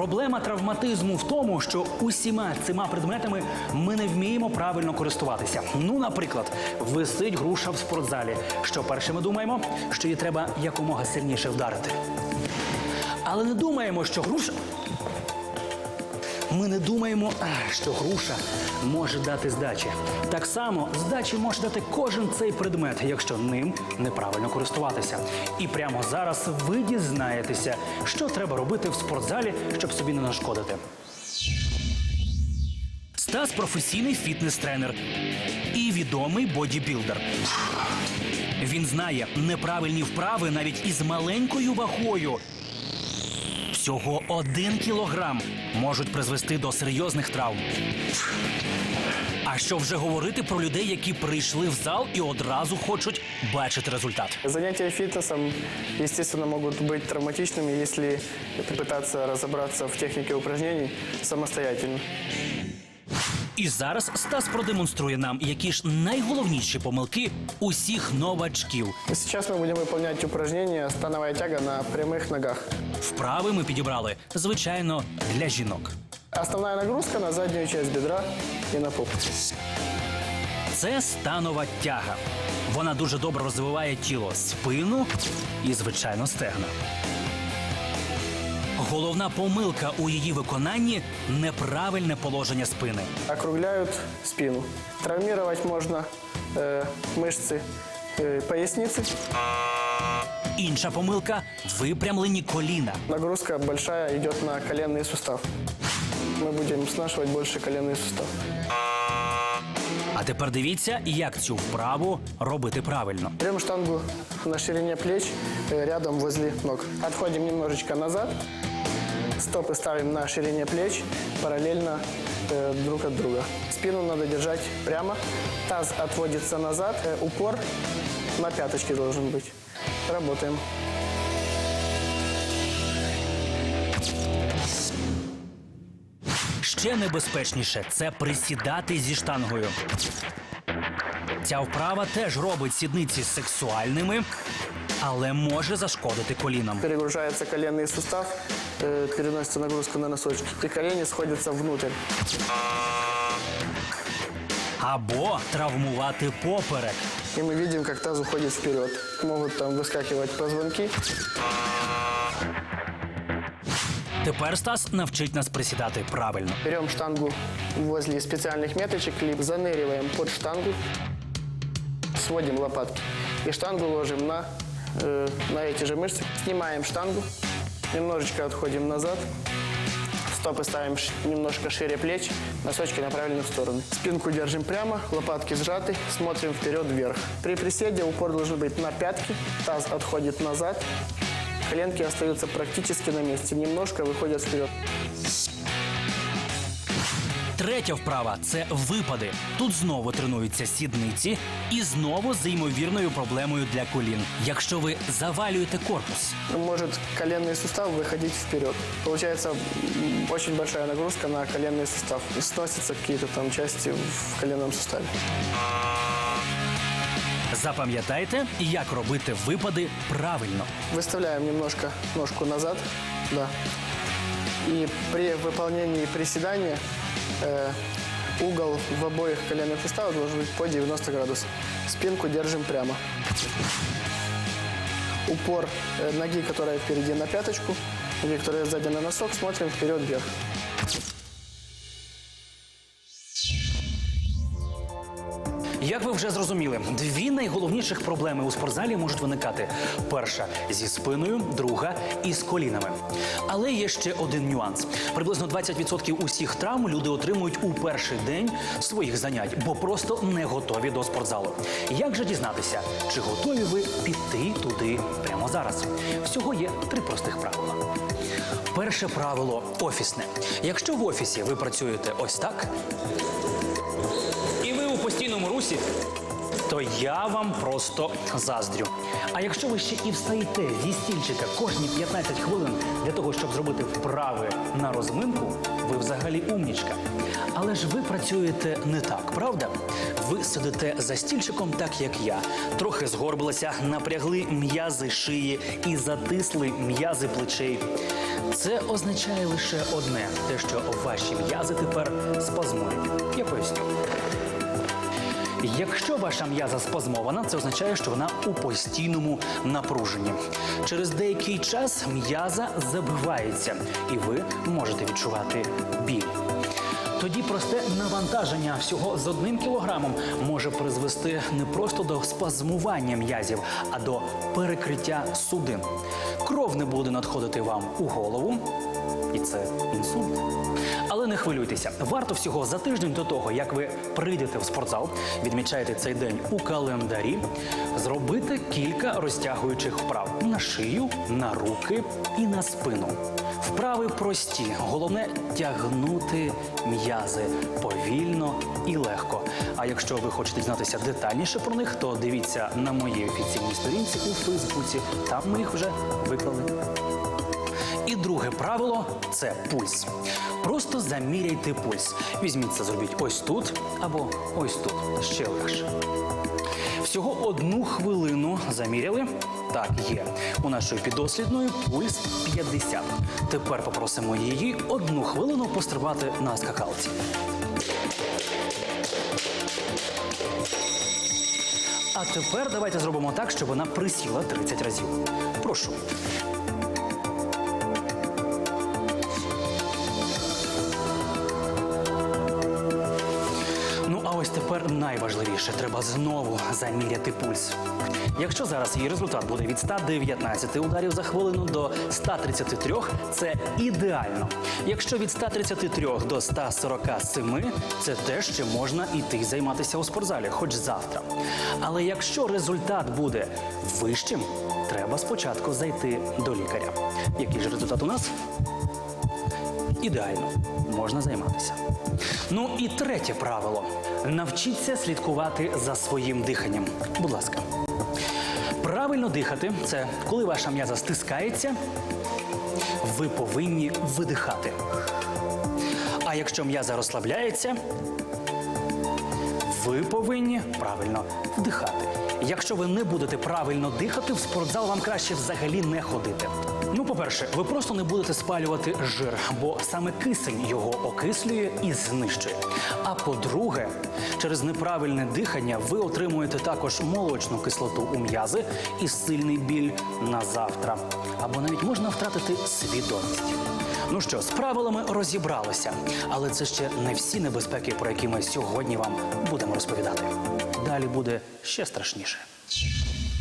Проблема травматизму в тому, що усіма цими предметами ми не вміємо правильно користуватися. Ну, наприклад, висить груша в спортзалі. Що перше ми думаємо, що її треба якомога сильніше вдарити. Але не думаємо, що груша. Ми не думаємо, що груша може дати здачі. Так само здачі може дати кожен цей предмет, якщо ним неправильно користуватися. І прямо зараз ви дізнаєтеся, що треба робити в спортзалі, щоб собі не нашкодити. Стас професійний фітнес-тренер і відомий бодібілдер. Він знає неправильні вправи навіть із маленькою вагою Всього один кілограм можуть призвести до серйозних травм. А що вже говорити про людей, які прийшли в зал і одразу хочуть бачити результат? Занятия фитнесом, естественно, могут быть травматичными, если пытаться разобраться в технике упражнений самостоятельно. І зараз Стас продемонструє нам, які ж найголовніші помилки усіх новачків. Сейчас мы будем выполнять упражнение «Становая тяга на прямых ногах». Вправи ми підібрали, звичайно, для жінок. Основная нагрузка на заднюю часть бедра и на попу. Це станова тяга. Вона дуже добре розвиває тіло, спину і, звичайно, стегна. Головна помилка у її виконанні неправильне положення спини. Округляют спину. Травмировать можно э, мышцы э, поясницы. Інша помилка випрямлені коліна. Нагрузка большая идет на коленный сустав. Мы будем снашивать больше коленный сустав. А тепер дивіться, як цю вправу робити правильно. Берем штангу на ширине плеч, э, рядом возле ног. Отходим немножечко назад. Стопы ставим на ширине плеч, параллельно э, друг от друга. Спину надо держать прямо. Таз отводится назад. Э, упор на пяточке должен быть. Работаем. Ще небезпечніше це присідати зі штангою. Ця вправа теж робить сідниці сексуальними, але може зашкодити колінам. Перегружается коленный сустав, э, переносится нагрузка на носочки. И колени сходятся внутрь. Або травмувати поперек. И мы видим, как таз уходит вперед. Могут там выскакивать позвонки. Тепер Стас навчить нас присідати правильно. Берем штангу возле специальных меточек, либо заныриваем под штангу, сводим лопатки. И штангу ложим на, э, на эти же мышцы. Снимаем штангу, немножечко отходим назад. Стопы ставим немножко шире плеч, носочки направлены в стороны. Спинку держим прямо, лопатки сжаты, смотрим вперед вверх. При приседе упор должен быть на пятки, таз отходит назад, коленки остаются практически на месте, немножко выходят вперед. Третя вправа це випади. Тут знову тренуються сідниці і знову з ймовірною проблемою для колін. Якщо ви завалюєте корпус, может коленный сустав выходить вперед. Получается м, очень большая нагрузка на коленный сустав. И сносятся какие-то там части в коленном суставе. Запам'ятайте, як робити випади правильно. Выставляем немножко ножку назад. Да. И при выполнении приседания э, угол в обоих коленных суставах должен быть по 90 градусов. Спинку держим прямо. Упор э, ноги, которая впереди на пяточку, ноги, которая сзади на носок, смотрим вперед Як ви вже зрозуміли, дві найголовніших проблеми у спортзалі можуть виникати: перша зі спиною, друга із колінами. Але є ще один нюанс: приблизно 20% усіх травм люди отримують у перший день своїх занять, бо просто не готові до спортзалу. Як же дізнатися, чи готові ви піти туди прямо зараз? Всього є три простих правила. Перше правило офісне. Якщо в офісі ви працюєте ось так, постійному то я вам просто заздрю. А якщо ви ще і встаєте зі стільчика кожні 15 хвилин для того, щоб зробити вправи на розминку, ви взагалі умнічка. Але ж ви працюєте не так, правда? Ви сидите за стільчиком, так як я. Трохи згорбилися, напрягли м'язи шиї і затисли м'язи плечей. Це означає лише одне: те, що ваші м'язи тепер спазмують. Я поясню. Якщо ваша м'яза спазмована, це означає, що вона у постійному напруженні. Через деякий час м'яза забивається, і ви можете відчувати біль. Тоді просте навантаження всього з одним кілограмом може призвести не просто до спазмування м'язів, а до перекриття судин. Кров не буде надходити вам у голову, і це інсульт. Але не хвилюйтеся, варто всього за тиждень до того, як ви прийдете в спортзал, відмічаєте цей день у календарі, зробити кілька розтягуючих вправ на шию, на руки і на спину. Вправи прості, головне тягнути м'язи повільно і легко. А якщо ви хочете дізнатися детальніше про них, то дивіться на моїй офіційній сторінці у Фейсбуці. Там ми їх вже виклали. І друге правило це пульс. Просто заміряйте пульс. Візьміть це, зробіть ось тут або ось тут. Ще легше. Всього одну хвилину заміряли. Так, є. У нашої підослідної пульс 50. Тепер попросимо її одну хвилину пострибати на скакалці. А тепер давайте зробимо так, щоб вона присіла 30 разів. Прошу. Ось тепер найважливіше треба знову заміряти пульс. Якщо зараз її результат буде від 119 ударів за хвилину до 133, це ідеально. Якщо від 133 до 147, це те, що можна іти займатися у спортзалі, хоч завтра. Але якщо результат буде вищим, треба спочатку зайти до лікаря. Який ж результат у нас? Ідеально, можна займатися. Ну і третє правило: навчіться слідкувати за своїм диханням. Будь ласка. Правильно дихати це коли ваша м'яза стискається, ви повинні видихати. А якщо м'яза розслабляється, ви повинні правильно вдихати. Якщо ви не будете правильно дихати, в спортзал вам краще взагалі не ходити. Ну, по-перше, ви просто не будете спалювати жир, бо саме кисень його окислює і знищує. А по-друге, через неправильне дихання ви отримуєте також молочну кислоту у м'язи і сильний біль на завтра. Або навіть можна втратити свідомість. Ну що, з правилами розібралися, але це ще не всі небезпеки, про які ми сьогодні вам будемо розповідати. Далі буде ще страшніше.